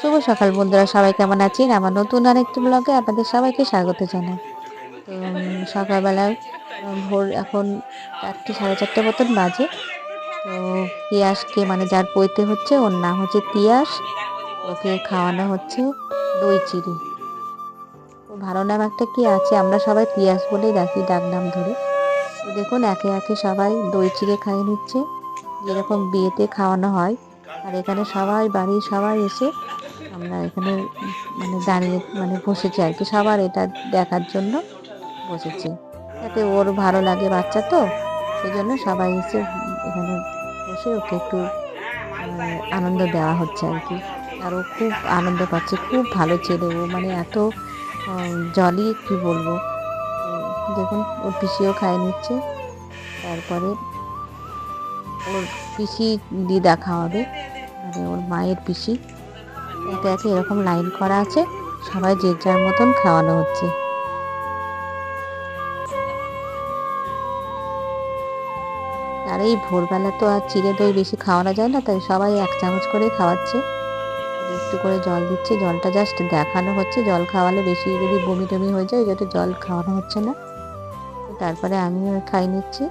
শুভ সকাল বন্ধুরা সবাই কেমন আছেন? আমার নতুন আরেকটি ব্লগে আপনাদের সবাইকে স্বাগত জানাই। তো উম, সকালবেলায় ভোর এখন চারটে সাড়ে চারটে মতন বাজে। তো তিয়াসকে মানে যার পইতে হচ্ছে ওর নাম হচ্ছে তিয়াস ওকে খাওয়ানো হচ্ছে দই চিড়ি। তো ভালো নাম একটা কি আছে? আমরা সবাই তিয়াস বলেই ডাকি ডাক নাম ধরে। তো দেখুন একে একে সবাই দই চিড়ে খাইয়ে নিচ্ছে। যেরকম বিয়েতে খাওয়ানো হয় আর এখানে সবাই, বাড়ির সবাই এসে আমরা এখানে মানে দাঁড়িয়ে মানে বসেছি আর কি। সবার এটা দেখার জন্য বসেছি। যাতে ওর ভালো লাগে বাচ্চা তো সেই জন্য সবাই এসে এখানে বসে ওকে একটু আনন্দ দেওয়া হচ্ছে আর কি। আর ও খুব আনন্দ পাচ্ছে, খুব ভালো ছেলে ও মানে এত জলই কি বলব। দেখুন, ওর পিসিও খাইয়ে নিচ্ছে। তারপরে ওর পিসি দিদা খাওয়াবে মানে ওর মায়ের পিসি। একে একে এরকম লাইন করা আছে, সবাই যে যার মতন খাওয়ানো হচ্ছে। আর এই ভোরবেলা তো আর চিড়ে দই বেশি খাওয়ানো যায় না, তাই সবাই এক চামচ করে খাওয়াচ্ছে। একটু করে জল দিচ্ছে, জলটা জাস্ট দেখানো হচ্ছে। জল খাওয়ালে বেশি যদি বমি টমি হয়ে যায় যাতে জল খাওয়ানো হচ্ছে না। তারপরে আমিও খাই নিচ্ছি।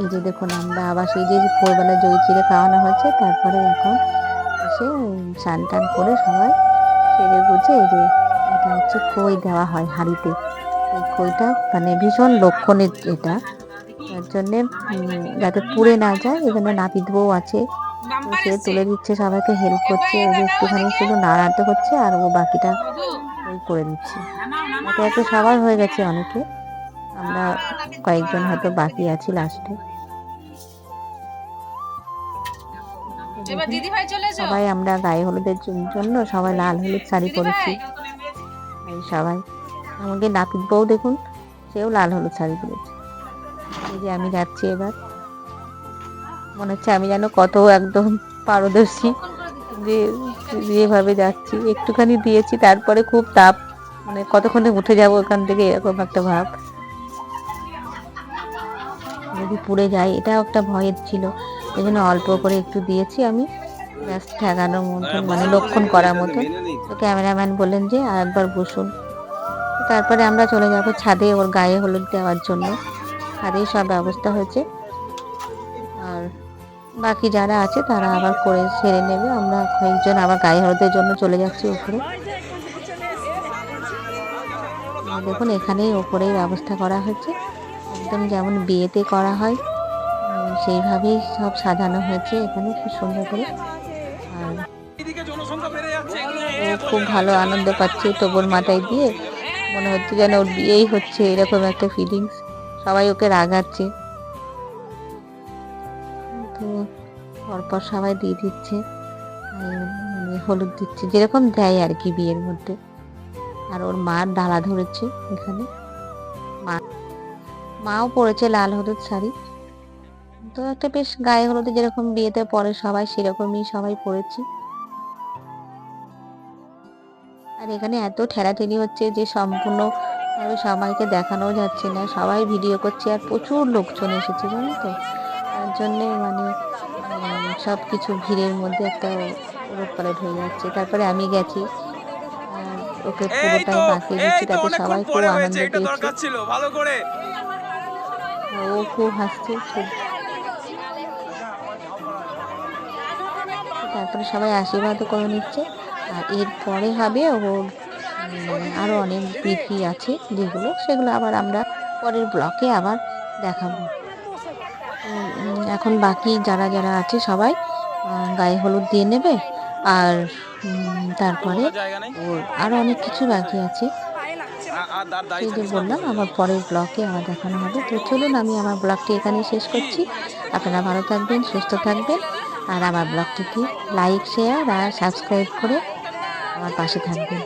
এই যে দেখুন, আমরা আবার সেই যে ভোরবেলা দই চিড়ে খাওয়ানো হয়েছে, তারপরে এখন এসে স্নান টান করে সবাই সেরে গুছে এই যে এটা হচ্ছে খই দেওয়া হয় হাঁড়িতে। এই খইটা মানে ভীষণ লক্ষণের এটা। তার জন্যে যাতে পুড়ে না যায় এখানে নাপিত বউ আছে। সে তুলে দিচ্ছে সবাইকে হেল্প করছে ওই যে একটুখানি শুধু নাড়াতে হচ্ছে আর ও বাকিটা করে দিচ্ছে একে একে সবার হয়ে গেছে অনেকে। আমরা কয়েকজন হয়তো বাকি আছি লাস্টে। সবাই আমরা গায়ে হলুদের জন্য সবাই লাল হলুদ শাড়ি পরেছি। এই সবাই আমাকে নাপিত বউ দেখুন সেও লাল হলুদ শাড়ি পরেছে। এই যে আমি যাচ্ছি এবার। মনে হচ্ছে আমি যেন কত একদম পারদর্শী। যে যেভাবে যাচ্ছি একটুখানি দিয়েছি তারপরে খুব তাপ মানে কতক্ষণে উঠে যাব ওখান থেকে এরকম একটা ভাব। যদি পুড়ে যায় এটাও একটা ভয়ের ছিল। এই জন্য অল্প করে একটু দিয়েছি আমি। ব্যাস ঠেকানোর মতন মানে লক্ষণ করার মতন। তো ক্যামেরাম্যান বললেন যে আর একবার বসুন। তারপরে আমরা চলে যাব ছাদে ওর গায়ে হলুদ দেওয়ার জন্য। ছাদেই সব ব্যবস্থা হয়েছে। আর বাকি যারা আছে তারা আবার করে সেরে নেবে। আমরা কয়েকজন আবার গায়ে হলুদের জন্য চলে যাচ্ছি উপরে। দেখুন এখানেই ওপরেই ব্যবস্থা করা হয়েছে। একদম যেমন বিয়েতে করা হয় সেইভাবেই সব সাজানো হয়েছে এখানে খুব সুন্দর করে। আর ও খুব ভালো আনন্দ পাচ্ছে টোবর মাথায় দিয়ে। মনে হচ্ছে যেন ওর বিয়েই হচ্ছে এরকম একটা ফিলিংস সবাই ওকে রাগাচ্ছে। তো পরপর সবাই দিয়ে দিচ্ছে মানে হলুদ দিচ্ছে যেরকম দেয় আর কি বিয়ের মধ্যে। আর ওর মার ডালা ধরেছে এখানে। মা মাও পরেছে লাল হলুদ শাড়ি। তো একটা বেশ গায়ে হলুদে যেরকম বিয়েতে পরে সবাই সেরকমই সবাই পরেছি। আর এখানে এত ঠেলাঠেলি হচ্ছে যে সম্পূর্ণ ভাবে সবাইকে দেখানো যাচ্ছে না সবাই ভিডিও করছে আর প্রচুর লোকজন এসেছে জানো তো? তার জন্যে মানে সব কিছু ভিড়ের মধ্যে একটা ওলট পালট হয়ে যাচ্ছে। তারপরে আমি গেছি ওকে পুরোটাই তো বাঁকিয়ে দিচ্ছি তো তাতে সবাই খুব আনন্দ পেয়েছে। ও খুব হাসছে তারপরে সবাই আশীর্বাদও করে নিচ্ছে। আর এরপরে হবে ওর উম, আরও অনেক বিধি আছে যেগুলো সেগুলো আবার আমরা পরের ব্লকে আবার দেখাবো। এখন বাকি যারা যারা আছে সবাই গায়ে হলুদ দিয়ে নেবে। আর তারপরে ওর আরও অনেক কিছু বাকি আছে। আ- আর দাঁড় সেই দাঁড়িয়ে যে থাকিস না। বললাম আমার পরের ব্লগে আমার দেখানো হবে। তো চলুন আমি আমার ব্লগটি এখানে শেষ করছি। আপনারা ভালো থাকবেন সুস্থ থাকবেন। আর আমার ব্লগটিকে লাইক শেয়ার আর সাবস্ক্রাইব করে আমার পাশে থাকবেন।